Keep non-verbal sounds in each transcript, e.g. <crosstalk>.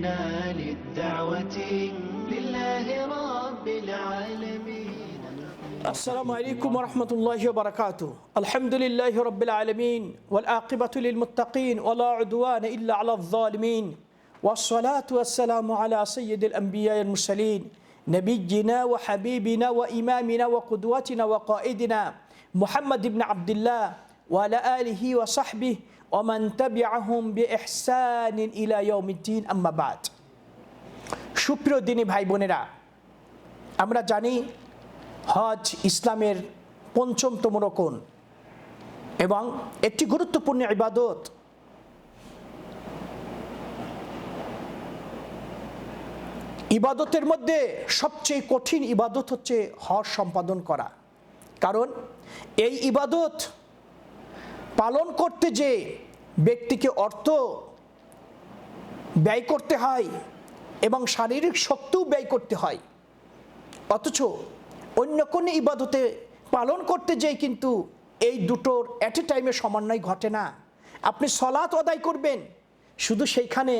جئنا للدعوة لله رب العالمين. السلام عليكم ورحمة الله وبركاته. الحمد لله رب العالمين والآقبة للمتقين ولا عدوان إلا على الظالمين. والصلاة والسلام على سيد الأنبياء المرسلين نبينا وحبيبنا وإمامنا وقدوتنا وقائدنا محمد بن عبد الله ওয়ালা আলহি ওয়া সাহবিহ ওমান তাবিআহুম বিইহসান ইলা ইয়াউমিদ্দিন আম্মা বাদ সুপ্রিয় দিনী ভাই বোনেরা, আমরা জানি হজ ইসলামের পঞ্চমতম রকম এবং একটি গুরুত্বপূর্ণ ইবাদত। ইবাদতের মধ্যে সবচেয়ে কঠিন ইবাদত হচ্ছে হজ সম্পাদন করা। কারণ এই ইবাদত পালন করতে যে ব্যক্তিকে অর্থ ব্যয় করতে হয় এবং শারীরিক শক্তিও ব্যয় করতে হয়, অথচ অন্য কোনো ইবাদতে পালন করতে যেয়ে কিন্তু এই দুটোর অ্যাট এ টাইমে সমন্বয় ঘটে না। আপনি সলাৎ আদায় করবেন, শুধু সেইখানে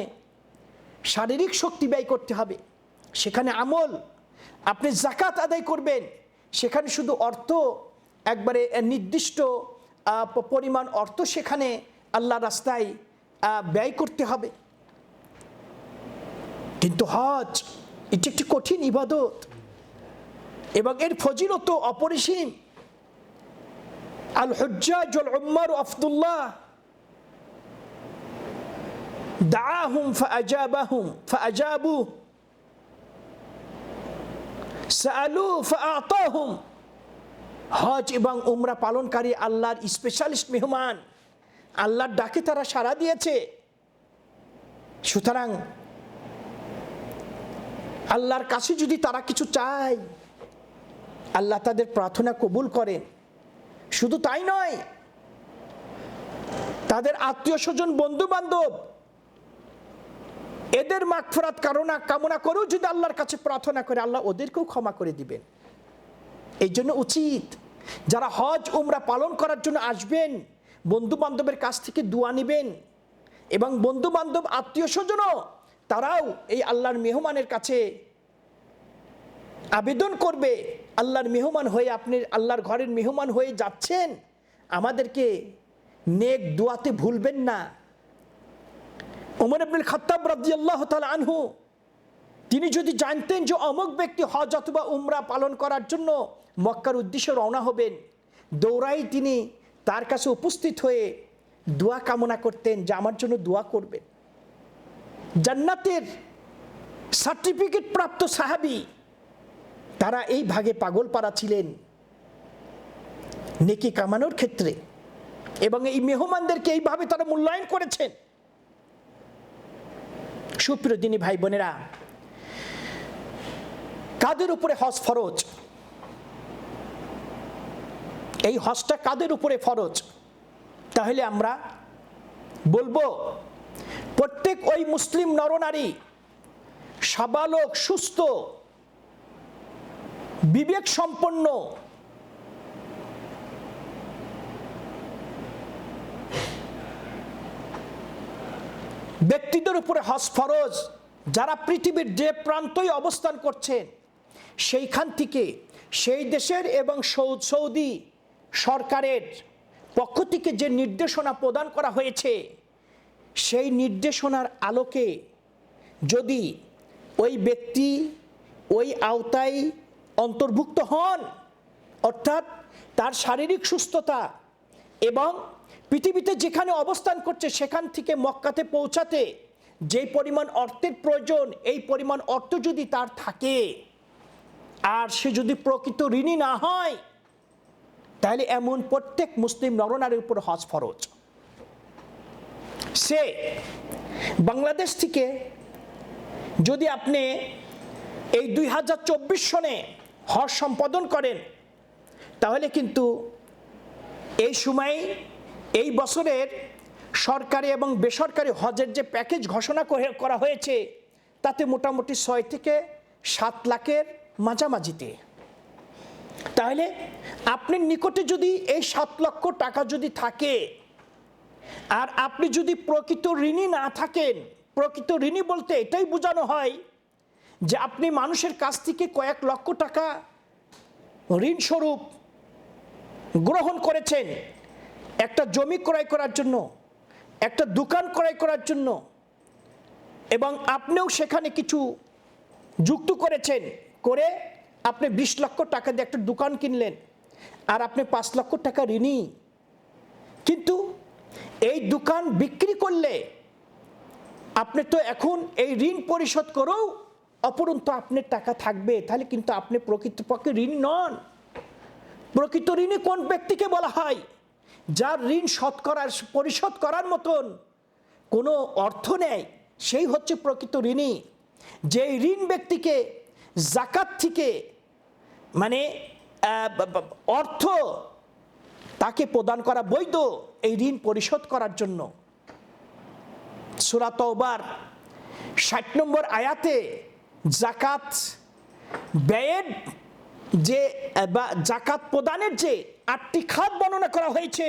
শারীরিক শক্তি ব্যয় করতে হবে, সেখানে আমল, আপনি জাকাত আদায় করবেন, সেখানে শুধু অর্থ, একবারে নির্দিষ্ট পরিমাণ অর্থ সেখানে আল্লাহ রাস্তায় ব্যয় করতে হবে। কিন্তু হজ, এটি একটি কঠিন ইবাদত। এবং এর ফজিলত অপরিসীম। আল হজ্জাজ আল উম্মার আফদুল্লাহ। দাআহুম ফাআজাবাহুম, ফাআজাবু। সাআলু ফাআতাহুম হজ এবং উমরা পালনকারী আল্লাহর স্পেশালিস্ট মেহমান। আল্লাহর ডাকে তারা সাড়া দিয়েছে। সুতরাং আল্লাহর কাছে যদি তারা কিছু চায়, আল্লাহ তাদের প্রার্থনা কবুল করেন। শুধু তাই নয়, তাদের আত্মীয় স্বজন বন্ধু বান্ধব এদের মাগফরাত কারণা কামনা করেও যদি আল্লাহর কাছে প্রার্থনা করে, আল্লাহ ওদেরকেও ক্ষমা করে দিবেন। এই জন্য উচিত। যারা হজ, উমরা পালন করার জন্য আসবেন বন্ধু বান্ধবের কাছ থেকে দোয়া নেবেন এবং বন্ধু বান্ধব আত্মীয় স্বজনও তারাও এই আল্লাহর মেহমানের কাছে আবেদন করবে, আল্লাহর মেহমান হয়ে আপনি আল্লাহর ঘরের মেহমান হয়ে যাচ্ছেন, আমাদেরকে নেক দোয়াতে ভুলবেন না। ওমর আব্দুল খত্তাব রাদিয়াল্লাহু তাআলা আনহু তিনি যদি জানতেন যে অমুক ব্যক্তি হজ অথবা উমরা পালন করার জন্য মক্কার উদ্দেশ্যে রওনা হবেন, দৌড়াই তিনি তার কাছে উপস্থিত হয়ে দোয়া কামনা করতেন যে আমার জন্য দোয়া করবেন। জান্নাতের সার্টিফিকেট প্রাপ্ত সাহাবি, তারা এই ভাগে পাগল পাড়া ছিলেন। নেকি কামানোর ক্ষেত্রে এবং এই মেহমানদেরকে এইভাবে তারা মূল্যায়ন করেছেন। সুপ্রিয় দিনী ভাই বোনেরা কাদের উপরে হজ ফরজ? এই হজটা কাদের উপরে ফরজ? তাহলে আমরা বলব, প্রত্যেক ওই মুসলিম নরনারী, সাবালক, সুস্থ বিবেক সম্পন্ন ব্যক্তিদের উপরে হজ ফরজ, যারা পৃথিবীর যে প্রান্তই অবস্থান করছেন সেইখান থেকে সেই দেশের এবং সৌদি সরকারের পক্ষ থেকে যে নির্দেশনা প্রদান করা হয়েছে, সেই নির্দেশনার আলোকে যদি ওই ব্যক্তি ওই আওতায় অন্তর্ভুক্ত হন, অর্থাৎ তার শারীরিক সুস্থতা এবং পৃথিবীতে যেখানে অবস্থান করছে সেখান থেকে মক্কাতে পৌঁছাতে যে পরিমাণ অর্থের প্রয়োজন, এই পরিমাণ অর্থ যদি তার থাকে আর সে যদি প্রকৃত ঋণী না হয়, তাহলে এমন প্রত্যেক মুসলিম নরনারীর উপর হজ ফরজ। সে বাংলাদেশ থেকে যদি আপনি এই দুই হাজার চব্বিশ সনে হজ সম্পাদন করেন, তাহলে কিন্তু এই সময় এই বছরের সরকারি এবং বেসরকারি হজের যে প্যাকেজ ঘোষণা করে- হয়েছে, তাতে মোটামুটি ছয় থেকে সাত লাখের মাঝামাঝিতে। তাহলে আপনার নিকটে যদি এই সাত লক্ষ টাকা যদি থাকে, আর আপনি যদি প্রকৃত ঋণী না থাকেন, প্রকৃত ঋণী বলতে এটাই বোঝানো হয় যে আপনি মানুষের কাছ থেকে কয়েক লক্ষ টাকা ঋণ স্বরূপ গ্রহণ করেছেন। একটা জমি ক্রয় করার জন্য, একটা দোকান ক্রয় করার জন্য, এবং আপনিও সেখানে কিছু যুক্ত করেছেন। করে আপনি বিশ লক্ষ টাকা দিয়ে একটা দোকান কিনলেন আর আপনি পাঁচ লক্ষ টাকা ঋণী। কিন্তু এই দোকান বিক্রি করলে আপনি তো এখন এই ঋণ পরিশোধ করেও অপরন্ত আপনার টাকা থাকবে। তাহলে কিন্তু আপনি প্রকৃতপক্ষে ঋণ নন। প্রকৃত ঋণী কোন ব্যক্তিকে বলা হয়? যার ঋণ শোধ করার, পরিশোধ করার মতন কোনো অর্থ নেই, সেই হচ্ছে প্রকৃত ঋণী। যেই ঋণ ব্যক্তিকে জাকাত থেকে মানে অর্থ তাকে প্রদান করা বৈধ এই ঋণ পরিশোধ করার জন্য। সুরা তওবার ষাট নম্বর আয়াতে জাকাত ব্যয়ের যে বা, জাকাত প্রদানের যে আটটি খাত বর্ণনা করা হয়েছে,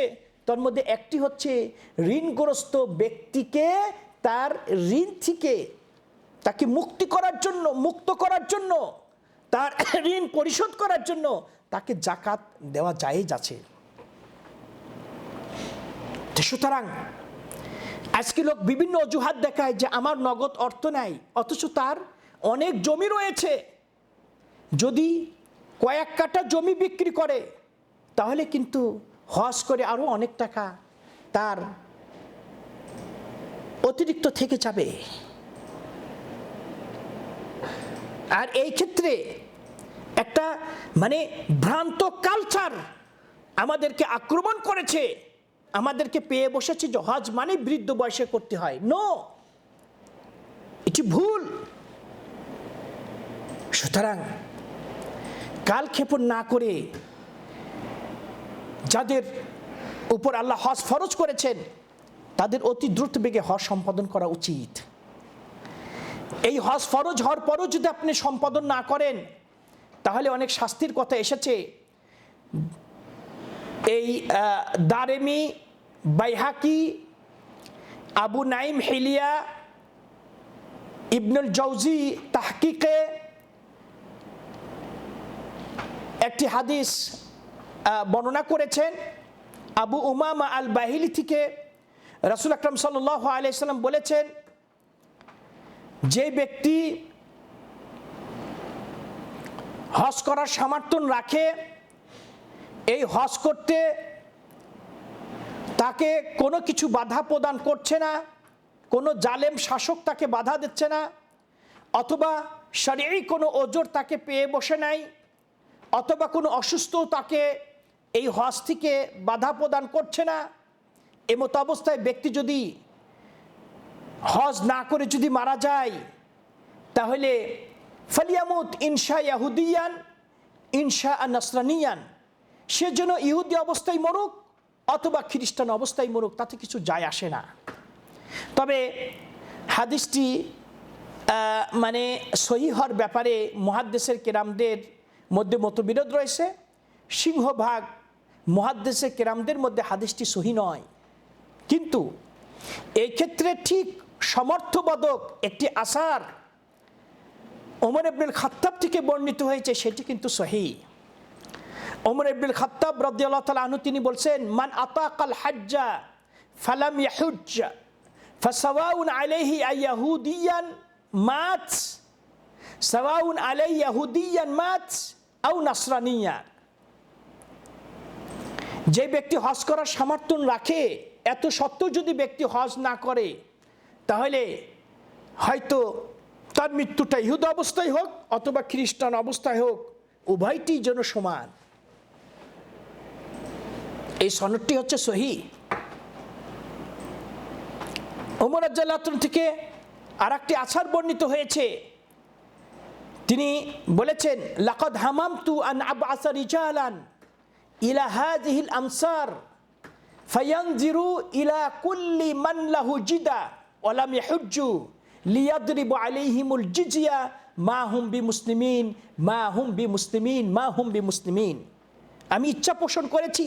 তার মধ্যে একটি হচ্ছে ঋণগ্রস্ত ব্যক্তিকে তার ঋণ থেকে তাকে মুক্তি করার জন্য, মুক্ত করার জন্য, তার <coughs> ঋণ পরিশোধ করার জন্য তাকে জাকাত দেওয়া যায় তো সুতরাং আজকে লোক বিভিন্ন অজুহাত দেখায় যে আমার নগদ অর্থ নাই, অথচ তার অনেক জমি রয়েছে। যদি কয়েক কাটা জমি বিক্রি করে, তাহলে কিন্তু হজ করে আরও অনেক টাকা তার অতিরিক্ত থেকে যাবে। আর এই ক্ষেত্রে একটা মানে ভ্রান্ত কালচার আমাদেরকে আক্রমণ করেছে, আমাদেরকে পেয়ে বসেছে যে হজ মানে বৃদ্ধ বয়সে করতে হয়। নো এটি ভুল। সুতরাং কালক্ষেপণ না করে যাদের উপর আল্লাহ হজ ফরজ করেছেন, তাদের অতি দ্রুত বেগে হজ সম্পাদন করা উচিত। এই হজ ফরজ হওয়ার পরও যদি আপনি সম্পাদন না করেন, তাহলে অনেক শাস্তির কথা এসেছে। এই দারেমি, বাইহাকি, আবু নাইম হেলিয়া, ইবনুল জৌজি তাহকিকে একটি হাদিস বর্ণনা করেছেন। আবু উমামা আল বাহিলি থেকে রাসুল আকরম সাল্লাহ আলাইসাল্লাম বলেছেন যে ব্যক্তি হজ করার সমর্থন রাখে, এই হজ করতে তাকে কোনো কিছু বাধা প্রদান করছে না, কোনো জালেম শাসক তাকে বাধা দিচ্ছে না, অথবা শরীরই কোনো ওজোর তাকে পেয়ে বসে নাই, অথবা কোনো অসুস্থ তাকে এই হজ থেকে বাধা প্রদান করছে না, এমতো অবস্থায় ব্যক্তি যদি হজ না করে যদি মারা যায়, তাহলে ফালিয়ামুত ইনশা ইয়াহুদিয়ান, ইনশা আর নাসরানিয়ান সে যেন ইহুদি অবস্থায় মরুক অথবা খ্রিস্টান অবস্থায় মরুক, তাতে কিছু যায় আসে না। তবে হাদিসটি মানে মানে হওয়ার ব্যাপারে মহাদ্দেশের কেরামদের মধ্যে মতবিরোধ রয়েছে। সিংহভাগ মহাদ্দেশের কেরামদের মধ্যে হাদিসটি সহি নয়। কিন্তু এই ক্ষেত্রে ঠিক সমর্থবোধক একটি আসার ওমর ইবনুল খাত্তাব থেকে বর্ণিত হয়েছে, সেটি কিন্তু সহি। ওমর ইবনুল খাত্তাব রাদিয়াল্লাহু তাআলা আনু তিনি বলছেন, মান আতাকাল হাজ্জা ফালাম ইয়াহুজ্জ, ফাসাওয়াউন আলাইহি আইয়াহুদিয়ান মাত, সাওয়াউন আলাই ইয়াহুদিয়ান মাত আও নাসরানিয়া। যে ব্যক্তি হজ করার সমর্থন রাখে, এত সত্ত্বেও যদি ব্যক্তি হজ না করে তাহলে হয়তো তার মৃত্যুটা ইহুদ অবস্থায় হোক অথবা খ্রিস্টান অবস্থায় হোক উভয়টি যেন সমান। এই সনদটি হচ্ছে সহি। ওমর থেকে আর একটি আছার বর্ণিত হয়েছে। তিনি বলেছেন, লাকদ হামাম তু আন আব আসা রিজালান ইলা হাদিহিল আমসার ফায়ানজিরু ইলা কুল্লি মান লাহু জিদা। ওয়ালাম ইয়াহুজ্জু লিয়াদরিবু আলাইহিমুল জিজিয়া, মা হুম বি মুসলিমিন মা হুম বি মুসলিমিন মা হুম বি মুসলিমিন আমি ইচ্ছা পোষণ করেছি,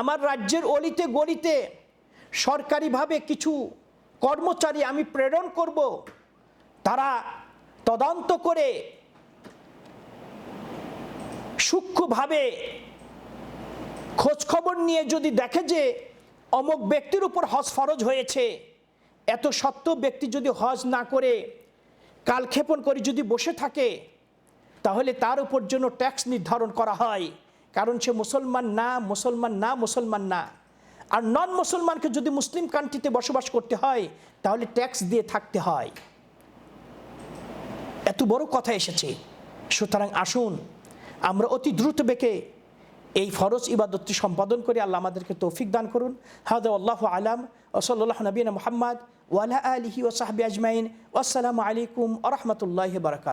আমার রাজ্যের অলিতে গলিতে সরকারিভাবে কিছু কর্মচারী আমি প্রেরণ করব। তারা তদন্ত করে সূক্ষ্মভাবে খোঁজখবর নিয়ে যদি দেখে যে অমুক ব্যক্তির উপর হজ ফরজ হয়েছে এত সত্য ব্যক্তি যদি হজ না করে কালক্ষেপণ করে যদি বসে থাকে, তাহলে তার উপর জন্য ট্যাক্স নির্ধারণ করা হয়। কারণ সে মুসলমান না মুসলমান না মুসলমান না। আর নন মুসলমানকে যদি মুসলিম কান্ট্রিতে বসবাস করতে হয়, তাহলে ট্যাক্স দিয়ে থাকতে হয়। এত বড় কথা এসেছে। সুতরাং আসুন, আমরা অতি দ্রুত বেঁকে এই ফরজ ইবাদতটি সম্পাদন করে আল্লাহ আমাদেরকে তৌফিক দান করুন। হাদা আল্লাহ আলাম। ওসল্লাহ নবীন মোহাম্মদ ওয়ালা আলহি ওসাহাবি আজমাইন। আসসালামু আলাইকুম আ রহমতুল্লাহ বারকাত